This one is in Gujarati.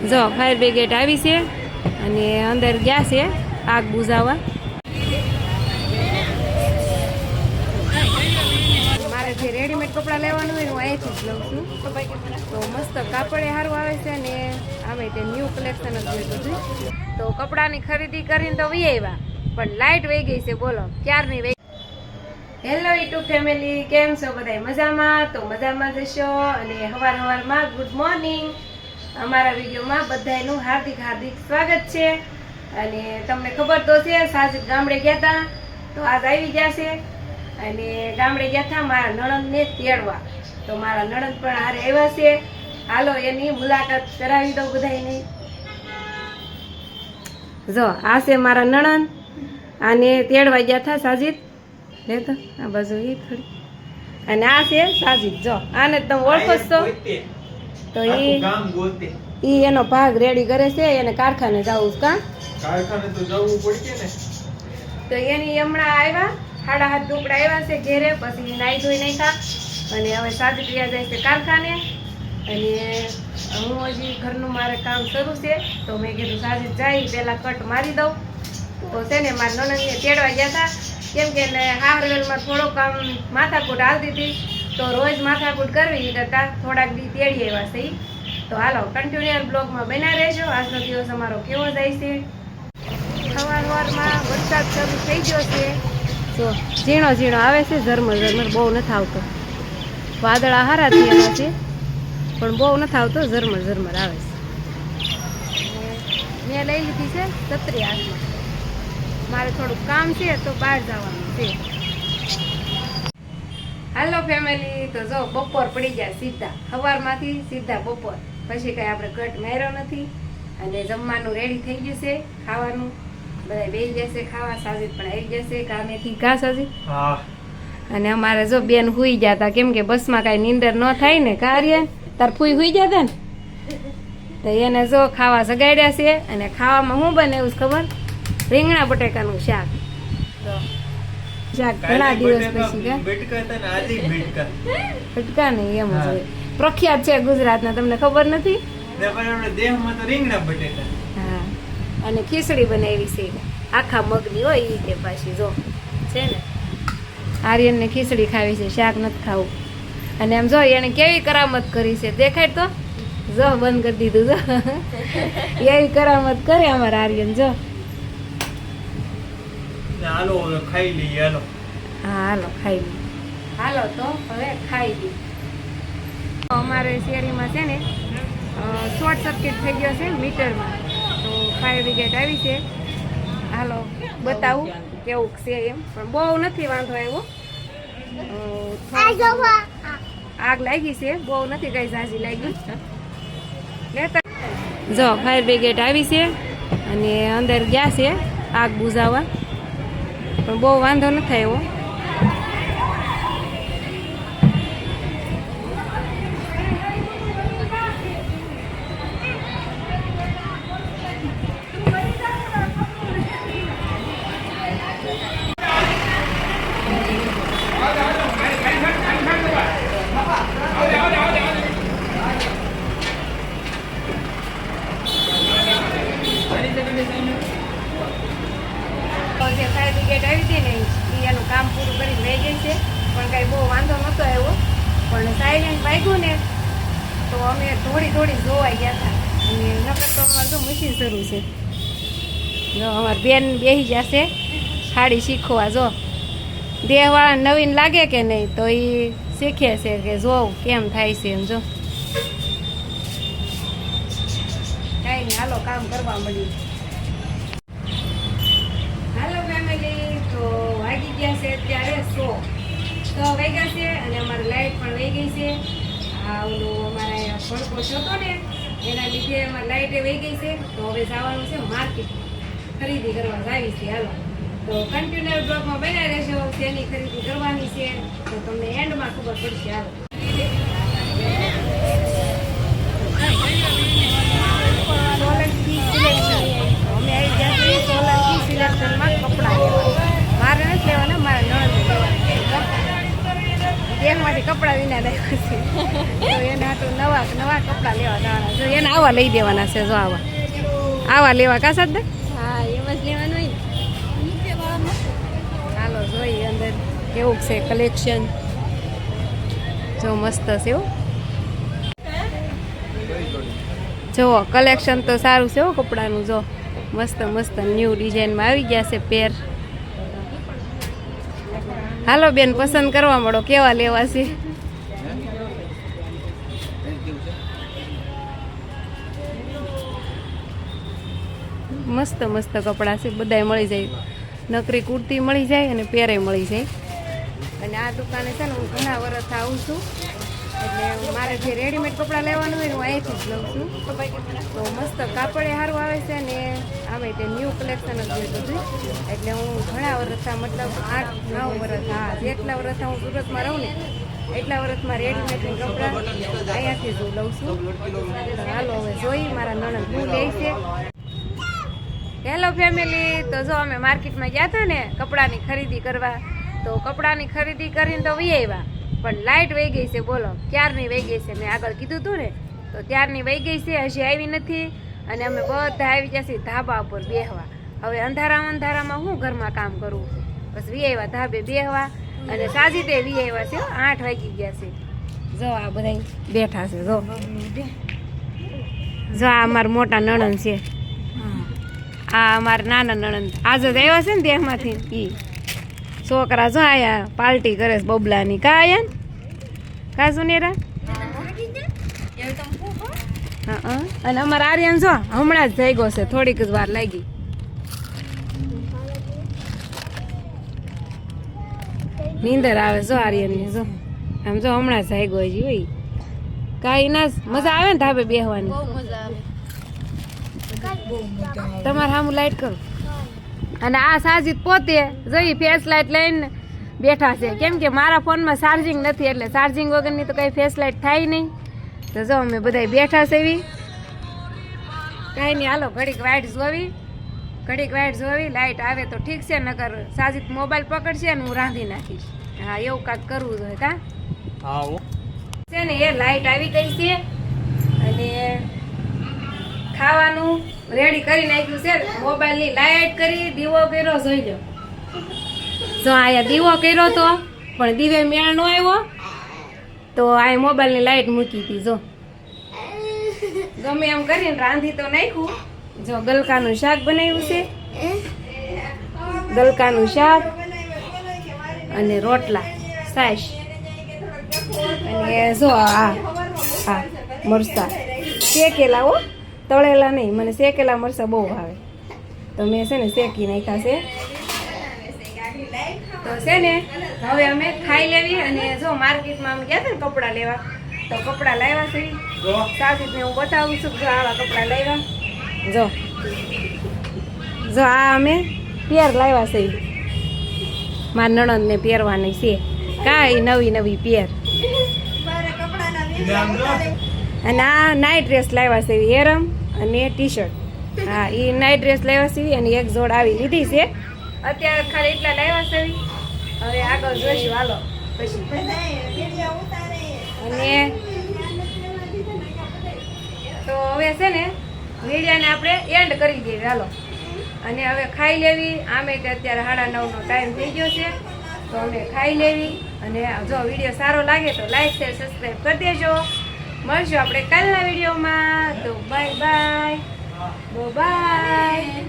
જો ફાયર બ્રિગેડ આવી છે અને અંદર ગયા છે આગ બુઝાવવા. મારે જે રેડીમેડ કપડાં લેવાનું હોય હું અહીંથી જ લઉં છું. તો મસ્ત કાપડે સારું આવે છે ને આમે તે ન્યૂ કલેક્શન જ હોય બધું તો કપડાની ખરીદી કરીને તો વી આવ્યા પણ લાઇટ વહી ગઈ છે, બોલો, ક્યારની વહી? હેલો યુટ્યુબ ફેમિલી કેમ છો બધા? મજામાં? તો મજામાં જશો અને હવાર હવારમાં ગુડ મોર્નિંગ અમારા વિડીયોમાં બધાનું હાર્દિક હાર્દિક સ્વાગત છે. અને તમને ખબર તો છે સાજિદ ગામડે ગયા હતા તો આજ આવી ગયા છે. અને ગામડે ગયા હતા મારા નણંદને તેડવા. તો મારા નણંદ પણ હારે આવ્યા છે. હાલો, એની મુલાકાત કરાવી દઉં બધાને જો, આ છે મારા નણંદ. આને તેડવા ગયા હતા સાજીદ. લે તો, આ બાજુ એ થોડી. અને આ છે સાજિદ. જો, આને તમે ઓળખો છો તો એ ઈ એનો ભાગ રેડી કરે છે એને કારખાને જવું કા? કારખાને તો જવું પડશે ને. તો એની હમણાં આવ્યા સાડા હાથ ટુકડા આવ્યા છે ઘેરે પછી નાઈ ધોઈ નાખ્યા. અને હવે સાજિદ રહ્યા જાય છે કારખાને. અને હું હજી ઘરનું મારે કામ શરૂ છે તો મેં કીધું સાજિદ જાય પહેલાં કટ મારી દઉં. તો છે ને મારા નણંદને તેડવા ગયા હતા. કેમ કે હારવેલમાં થોડોક આમ માથાકૂટ હાલતી હતી. તો રોજ માથાકૂટ કરવી કરતાં થોડાક દી તેડી એવા છે તો હાલો કન્ટિન્યુઅલ બ્લોગમાં બના રહેજો. આજનો દિવસ અમારો કેવો જાય છે? સવાર સવારમાં વરસાદ શરૂ થઈ ગયો છે. જો, ઝીણો ઝીણો આવે છે, ઝરમર ઝરમર, બહુ નથી આવતો. વાદળા હારા થયેલા છે, પણ બહુ નથી આવતો, ઝરમર ઝરમર આવે છે. મેં લઈ લીધી છે છત્રી હાથમાં. મારે થોડુંક કામ છે, તો બહાર જવાનું છે. હાલો ફેમિલી તો જો બપોર પડી ગયા સીધા. સવારમાંથી સીધા બપોર. પછી કઈ આપણે ઘટ માર્યો નથી. અને જમવાનું રેડી થઈ ગયું છે ખાવાનું. બધા બેસી જશે ખાવા સાજી પણ આવી જશે કામેથી ઘા સાજી હા. અને અમારે જો બેન હુઈ જતા કેમ કે બસમાં કાંઈ નીંદર ન થાય ને કાર્ય. તાર ફૂઈ હુઈ જતા ને? તો એને જો ખાવા સગાડ્યા છે. અને ખાવામાં શું બને એવું ખબર? રીંગણા બટેકાનું શાક. તો શાક ઘણા દિવસ પછી કે? બેટકા હતા ને આજે બેટકા ફટકા નહીં એમ હોય. પ્રખ્યાત છે ગુજરાતના તમને ખબર નથી? હા. અને ખીચડી બનાવી છે. આખા મગની હોય એ કે પાછી જો. છે ને? આર્યનને ખીચડી ખાવી છે શાક નથી ખાવું. અને એમ જો એને કેવી કરામત કરી છે દેખાય તો? જો બંધ કરી દીધું જો. એવી કરામત કરે અમારા આર્યન જો. હાલો હવે ખાઈ લઈએ હાલો. હા હાલો ખાઈ લઈએ. હાલો તો હવે ખાઈ લઈએ. અમારે શેરીમાં છે ને શોર્ટ સર્કિટ થઈ ગયો છે મીટરમાં. તો ફાયર બ્રિગેડ આવી છે. હાલો બતાવું કેવું છે એમ. પણ બહુ નથી વાંધો આવ્યો. આગ લાગી છે. બહુ નથી કઈ ઝાઝી લાગી. જો ફાયર બ્રિગેડ આવી છે અને અંદર ગયા છે આગ બુઝાવવા. પણ બહુ વાંધો નથી આવ્યો. તો અમે થોડી થોડી જોવાઈ ગયા હતા. અને નકર તો અમારે તો મશીન શરૂ છે. જો અમારી બેન બેસી જશે સાડી શીખવા, જો. દેહવાળા નવીન લાગે કે નહીં, તો એ શીખે છે કે જોઉં કેમ થાય છે એમ, જો. કાંઈ નહીં, હાલો, કામ કરવા મળ્યું હાલો ફેમિલી તો વાગી ગયા છે અત્યારે સો. સો વાગ્યા છે અને અમારી લાઈટ પણ વહી ગઈ છે. આ ઓલું અમારે ભડકો જતો ને, એના લીધે એમાં લાઈટે વહી ગઈ છે. તો હવે જવાનું છે માર્કેટ ખરીદી કરવા જાવી છે હાલો. તો કન્ટિન્યુઅર બ્લોકમાં બન્યા રહેશે તેની ખરીદી કરવાની છે. તો તમને એન્ડમાં ખબર પડશે, હાલો. અમે આવી ગયા સોલંકી સિલેક્શનમાં કપડાં લેવા મારે નથી લેવાના નણંદ કપડાં વિના લાવ્યા છે. તો એના હાટુ નવા નવા કપડાં લેવા જવાના જો એને આવા લઈ દેવાના છે જો આવા. આવા લેવા કા સાદ? હા એમ જ લેવાનું હોય ચાલો જોઈએ અંદર કેવું છે કલેક્શન જો મસ્ત છે એવું જો કલેક્શન તો સારું છે હો કપડાનું. જો મસ્ત મસ્ત ન્યૂ ડિઝાઇનમાં આવી ગયા છે પેર હાલો બેન, પસંદ કરવા મળો. કેવા લેવા છે? મસ્ત મસ્ત કપડાં છે. બધાય મળી જાય. નકરી કુર્તી મળી જાય અને પહેરે મળી જાય. અને આ દુકાને છે ને હું ઘણા વર્ષ આવું છું. એટલે મારે જે રેડીમેડ કપડાં લેવાનું હોય હું અહીંથી જ લઉં છું. તો મસ્ત કાપડે સારું આવે છે અને આમે તે ન્યૂ કલેક્શન જ હોય બધું. એટલે હું ઘણા વર્ષા મતલબ આઠ, નવ વર્ષ હા, જેટલા વર્ષ હું સુરતમાં રહું ને એટલા વર્ષમાં રેડીમેડ કપડાં અહીંયાથી જ હું લઉં છું. હાલો હવે જોઈ, મારા નણંદ હું લે છે. હેલો ફેમિલી તો જો અમે માર્કેટમાં ગયા હતા ને કપડાની ખરીદી કરવા, તો કપડાની ખરીદી કરીને તો વી આવ્યા પણ લાઇટ વહી ગઈ છે બોલો. ક્યારની વહી ગઈ છે? મેં આગળ કીધું હતું ને. તો ત્યારની વહી ગઈ છે હજી આવી નથી. અને અમે બધા આવી ગયા છીએ ધાબા ઉપર બેહવા. હવે અંધારામાં અંધારામાં હું ઘરમાં કામ કરવું બસ વી આવ્યા ધાબે બેહવા. અને સાજી તે વી આવ્યા છે આઠ વાગી ગયા છે. જો આ બધા બેઠા છે જો. જો આ અમારા મોટા નણંદ છે. આ અમારા નાના નણંદ. આજે જ આવ્યા છે ને દેહમાંથી? ઈ. છોકરા જો આયા પાર્ટી કરે છે બબલાની. કા આયા ને? કા સુનેરા? હા હા. અને અમારા આર્યન જો હમણાં જ થઈ ગયો છે થોડીક જ વાર લાગી. નીંદર આવે જો આર્યનની જો. આમ જો હમણાં જ થઈ ગયો છે હોય કાંઈ ના મજા આવે ને ધાબે બેહવાની? તમારે સામું લાઈટ કરો. અને આ સાજીદ પોતે જઈ ફેસ લાઈટ લઈને બેઠા છે. કેમ કે મારા ફોનમાં ચાર્જિંગ નથી એટલે ચાર્જિંગ વગરની તો કઈ ફેસ લાઈટ થાય નહીં. તો જો અમે બધા બેઠા છે એવી. કાંઈ નહીં હાલો ઘડીક વાઇટ જોવી. ઘડીક વાઇટ જોવી લાઇટ આવે તો ઠીક છે નકર સાજીદ મોબાઈલ પકડશે ને હું રાંધી નાખીશ. હા એવું કાંઈક કરવું જોઈએ કા? હા છે ને એ લાઇટ આવી ગઈ છે. અને ખાવાનું રેડી કરી નાખ્યું છે. મોબાઈલની લાઈટ કરી, દીવો કર્યો, જોઈ લો. જો આયા દીવો કર્યો તો, પણ દીવે મેળ નો આવ્યો, તો આ મોબાઈલની લાઈટ મૂકી હતી, જો. ગમે એમ કરીને રાંધી તો નાખ્યું. જો ગલકાનું શાક બનાવ્યું છે. ગલકાનું શાક અને રોટલા સાસ અને જો આ હા મરસા શેકેલા હો. તળેલા નહીં મને શેકેલા મરચાં બહુ ભાવે. તો મેં છે ને શેકી નાખ્યા છે. તો છે ને હવે અમે ખાઈ લેવી અને જો માર્કેટમાં અમે ગયા હતા ને કપડાં લેવા તો કપડાં લાવ્યા છે. જો. હું બતાવું છું જો આવા કપડાં લાવ્યા. જો. જો આ અમે પેર લાવ્યા છે. મારા નણંદને પહેરવાની છે. કાંઈ નવી નવી પેર અને આ નાઇટ ડ્રેસ લાવ્યા છે એરમ અને ટી શર્ટ હા એ નાઇટ ડ્રેસ લાવ્યા સીવી અને એક જોડ આવી લીધી છે. અત્યારે ખાલી એટલા લાવ્યા સીવી. હવે આગળ જોઈશું, હાલો. પછી. અને તો હવે છે ને, મીડિયાને આપણે એન્ડ કરી દઈએ, હાલો. અને હવે ખાઈ લેવી. આમે અત્યારે સાડા નવનો ટાઈમ થઈ ગયો છે. તો અમે ખાઈ લેવી. અને જો વીડિયો સારો લાગે તો લાઈક શેર સબસ્ક્રાઈબ કરી દેજો. મળશું આપણે કાલના વિડીયોમાં. તો બાય બાય બો બાય